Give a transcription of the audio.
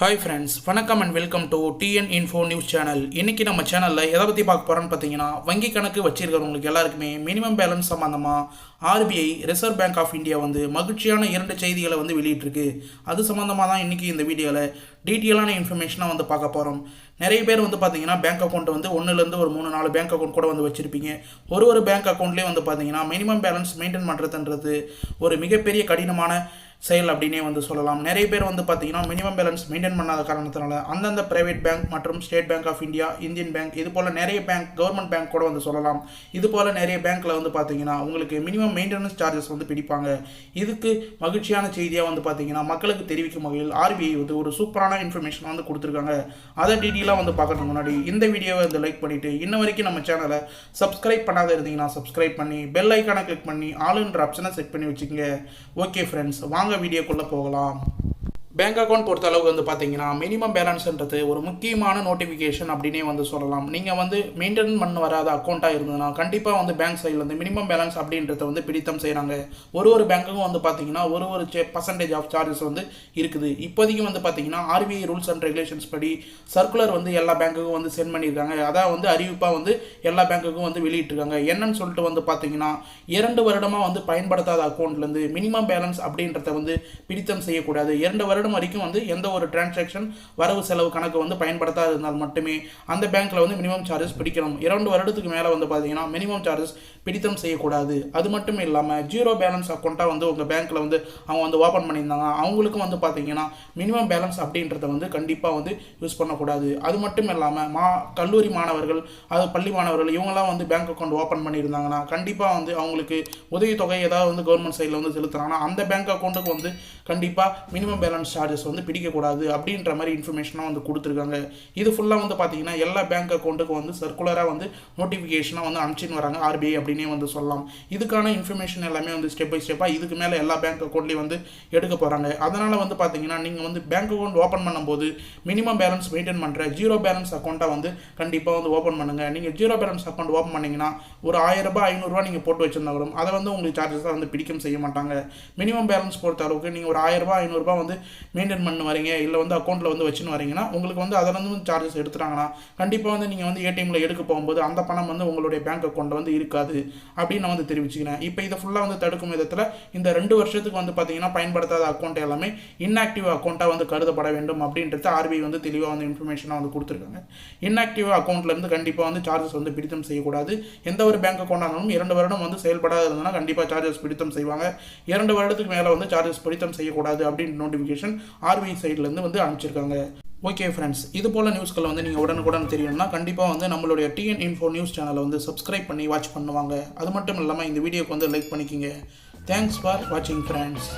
Hi friends வணக்கம் and welcome to TN info news channel இன்றைக்கி நம்ம சேனலில் எதை பற்றி பார்க்க போகிறோன்னு பார்த்தீங்கன்னா வங்கி கணக்கு வச்சிருக்கிறவங்களுக்கு எல்லாருக்குமே மினிமம் பேலன்ஸ் சம்மந்தமாக RBI Reserve Bank of India வந்து மகிழ்ச்சியான இரண்டு செய்திகளை வந்து வெளியிட்டிருக்கு. அது சம்மந்தமாக தான் இன்றைக்கி இந்த வீடியோவில் டீட்டெயிலான இன்ஃபர்மேஷனாக வந்து பார்க்க போகிறோம் நிறைய பேர் வந்து பார்த்தீங்கன்னா பேங்க் அக்கௌண்ட் வந்து ஒன்றுலேருந்து ஒரு மூணு நாலு பேங்க் அக்கௌண்ட் கூட வந்து வச்சுருப்பீங்க. ஒரு ஒரு பேங்க் அக்கௌண்ட்லேயே வந்து பார்த்தீங்கன்னா மினிமம் பேலன்ஸ் மெயின்டைன் பண்ணுறதுன்றது ஒரு மிகப்பெரிய கடினமான செயல் அப்படின்னே வந்து சொல்லலாம். நிறைய பேர் வந்து பார்த்தீங்கன்னா மினிமம் பேலன்ஸ் மெயின்டைன் பண்ணாத காரணத்தினால அந்தந்த பிரைவேட் பேங்க் மற்றும் State Bank of India Indian Bank இது போல் நிறைய பேங்க் கவர்மெண்ட் பேங்க் கூட வந்து சொல்லலாம். இது போல் நிறைய பேங்க்கில் வந்து பார்த்தீங்கன்னா உங்களுக்கு மினிமம் மெயின்டெனன்ஸ் சார்ஜஸ் வந்து பிடிப்பாங்க. இதுக்கு மகிழ்ச்சியான செய்தியாக வந்து பார்த்தீங்கன்னா மக்களுக்கு தெரிவிக்கும் வகையில் ஆர்பிஐ வந்து ஒரு சூப்பரான இன்ஃபர்மேஷன் வந்து கொடுத்துருக்காங்க. அதை டீட்டெயிலாக வந்து பார்க்குறதுக்கு முன்னாடி இந்த வீடியோவை வந்து லைக் பண்ணிவிட்டு இன்ன வரைக்கும் நம்ம சேனலை சப்ஸ்கிரைப் பண்ணாத இருந்தீங்கன்னா சப்ஸ்கிரைப் பண்ணி பெல் ஐக்கானை கிளிக் பண்ணி ஆளுன்ற ஆப்ஷனை செட் பண்ணி வச்சுக்கோங்க. ஓகே ஃப்ரெண்ட்ஸ் வாங்க வீடியோக்குள்ளே போகலாம். பேங்க் அக்கௌண்ட் பொறுத்த அளவுக்கு வந்து பார்த்தீங்கன்னா மினிமம் பேலன்ஸ்ன்றது ஒரு முக்கியமான நோட்டிஃபிகேஷன் அப்படின்னே வந்து சொல்லலாம். நீங்கள் வந்து மெயின்டைன் பண்ண வராத அக்கௌண்ட்டாக இருந்ததுன்னா கண்டிப்பாக வந்து பேங்க் சைட்லேருந்து மினிமம் பேலன்ஸ் அப்படின்றத வந்து பிடித்தம் செய்கிறாங்க ஒரு ஒரு பேங்க்குக்கும் வந்து பார்த்தீங்கன்னா ஒரு ஒரு பர்சன்டேஜ் ஆஃப் சார்ஜஸ் வந்து இருக்குது. இப்போதைக்கு வந்து பார்த்தீங்கன்னா ஆர்பிஐ ரூல்ஸ் அண்ட் ரெகுலேஷன்ஸ் படி சர்க்குலர் வந்து எல்லா பேங்க்குக்கும் வந்து சென்ட் பண்ணியிருக்காங்க அதான் வந்து அறிவிப்பாக வந்து எல்லா பேங்க்குக்கும் வந்து வெளியிட்டிருக்காங்க. என்னன்னு சொல்லிட்டு வந்து பார்த்தீங்கன்னா இரண்டு வருடமாக வந்து பயன்படுத்தாத அக்கௌண்ட்லேருந்து மினிமம் பேலன்ஸ் அப்படின்றத வந்து பிடித்தம் செய்யக்கூடாது. இரண்டு வருடம் வரைக்கும் வந்து எந்த ஒரு டிரான்சாக்ஷன் வரவு செலவு கணக்கு வந்து பயன்படுத்தாது இருந்தால் மட்டுமே அந்த பேங்க்கில் வந்து மினிமம் சார்ஜஸ் பிடிக்கணும். இரண்டு வருடத்துக்கு மேலே வந்து பார்த்தீங்கன்னா மினிமம் சார்ஜஸ் பிடித்தம் செய்யக்கூடாது. அது மட்டும் இல்லாமல் ஜீரோ பேலன்ஸ் அக்கௌண்ட்டாக வந்து உங்கள் பேங்க்கில் வந்து அவங்க வந்து ஓப்பன் பண்ணியிருந்தாங்க. அவங்களுக்கும் வந்து பார்த்தீங்கன்னா மினிமம் பேலன்ஸ் அப்படின்றத வந்து கண்டிப்பாக வந்து யூஸ் பண்ணக்கூடாது. அது மட்டும் இல்லாமல் மா கல்லூரி மாணவர்கள் அது பள்ளி மாணவர்கள் இவங்கெல்லாம் வந்து பேங்க் அக்கௌண்ட் ஓப்பன் பண்ணியிருந்தாங்கன்னா கண்டிப்பாக வந்து அவங்களுக்கு உதவித்தொகை ஏதாவது வந்து கவர்மெண்ட் சைடில் வந்து செலுத்துறாங்கன்னா அந்த பேங்க் அக்கௌண்ட்டுக்கு வந்து கண்டிப்பாக மினிமம் பேலன்ஸ் சார்ஜஸ் வந்து பிடிக்கக்கூடாது அப்படின்ற மாதிரி இன்ஃபர்மேஷனாக வந்து கொடுத்துருக்காங்க. இது ஃபுல்லாக வந்து பார்த்தீங்கன்னா எல்லா பேங்க் அக்கௌண்ட்டுக்கும் வந்து சர்க்குலராக வந்து நோட்டிஃபிகேஷனாக வந்து அனுப்பிச்சின்னு வராங்க. ஆர்பிஐ அப்படின்னே வந்து சொல்லலாம். இதுக்கான இன்ஃபர்மேஷன் எல்லாமே வந்து ஸ்டெப் பை ஸ்டெப்பாக இதுக்கு மேலே எல்லா பேங்க் அக்கௌண்ட்லேயும் வந்து எடுக்க போகிறாங்க அதனால் வந்து பார்த்தீங்கன்னா நீங்கள் வந்து பேங்க் அக்கௌண்ட் ஓப்பன் பண்ணும்போது மினிமம் பேலன்ஸ் மெயின்டைன் பண்ணுற ஜீரோ பேலன்ஸ் அக்கௌண்ட்டாக வந்து கண்டிப்பாக வந்து ஓப்பன் பண்ணுங்கள் நீங்கள் ஜீரோ பேலன்ஸ் அக்கௌண்ட் ஓப்பன் பண்ணிங்கன்னா ஒரு ஆயிரரூபா ஐநூறுரூவா நீங்கள் போட்டு வச்சிருந்தா அதை வந்து உங்களுக்கு சார்ஜஸாக வந்து பிடிக்கும் செய்ய மாட்டாங்க. மினிமம் பேலன்ஸ் பொறுத்த அளவுக்கு நீங்கள் ஒரு ஆயிரம் ரூபாய் ஐநூறுரூபா வந்து மெயின்டைன் பண்ண வரீங்க இல்லை வந்து அக்கௌண்ட்டில் வந்து வச்சுன்னு வரீங்கன்னா உங்களுக்கு வந்து அதிலேருந்து வந்து சார்ஜஸ் எடுத்துட்டாங்கன்னா கண்டிப்பாக வந்து நீங்கள் வந்து ஏடிஎம்மில் எடுக்க போகும்போது அந்த பணம் வந்து உங்களுடைய பேங்க் அக்கௌண்ட்டில் வந்து இருக்காது. அப்படின்னு நான் வந்து தெரிவிச்சுக்கிறேன். இப்போ இதை ஃபுல்லாக வந்து தடுக்கும் விதத்தில் இந்த ரெண்டு வருஷத்துக்கு வந்து பார்த்தீங்கன்னா பயன்படுத்தாத அக்கௌண்ட் எல்லாமே இன்ஆக்டிவ் அக்கௌண்ட்டாக வந்து கருதப்பட வேண்டும் அப்படின்றது ஆர்பிஐ வந்து தெளிவாக வந்து இன்ஃபர்மேஷனாக வந்து கொடுத்துருக்காங்க. இன்ஆக்டிவ் அக்கௌண்ட்லேருந்து கண்டிப்பாக வந்து சார்ஜஸ் வந்து பிடித்தம் செய்யக்கூடாது. எந்த ஒரு பேங்க் அக்கௌண்ட் ஆனாலும் இரண்டு வருடம் வந்து செயல்படாத இருந்ததுன்னா கண்டிப்பாக சார்ஜஸ் பிடித்தம் செய்வாங்க. இரண்டு வருடத்துக்கு மேலே வந்து சார்ஜஸ் பிடித்தம் செய்யக்கூடாது அப்படின்னு நோட்டிஃபிகேஷன் ஆர்பிஐ சைட்லேருந்து வந்து அனுப்பிச்சிருக்காங்க. ஓகே ஃப்ரெண்ட்ஸ் இது போல் நியூஸ்களை வந்து நீங்கள் உடனுக்குடன் தெரியணும்னா கண்டிப்பாக வந்து நம்மளுடைய டிஎன் இன்ஃபோ நியூஸ் சேனலை வந்து சப்ஸ்கிரைப் பண்ணி வாட்ச் பண்ணுவாங்க. அது மட்டும் இல்லாமல் இந்த வீடியோக்கு வந்து லைக் பண்ணிக்கிங்க. தேங்க்ஸ் ஃபார் வாட்சிங் ஃப்ரெண்ட்ஸ்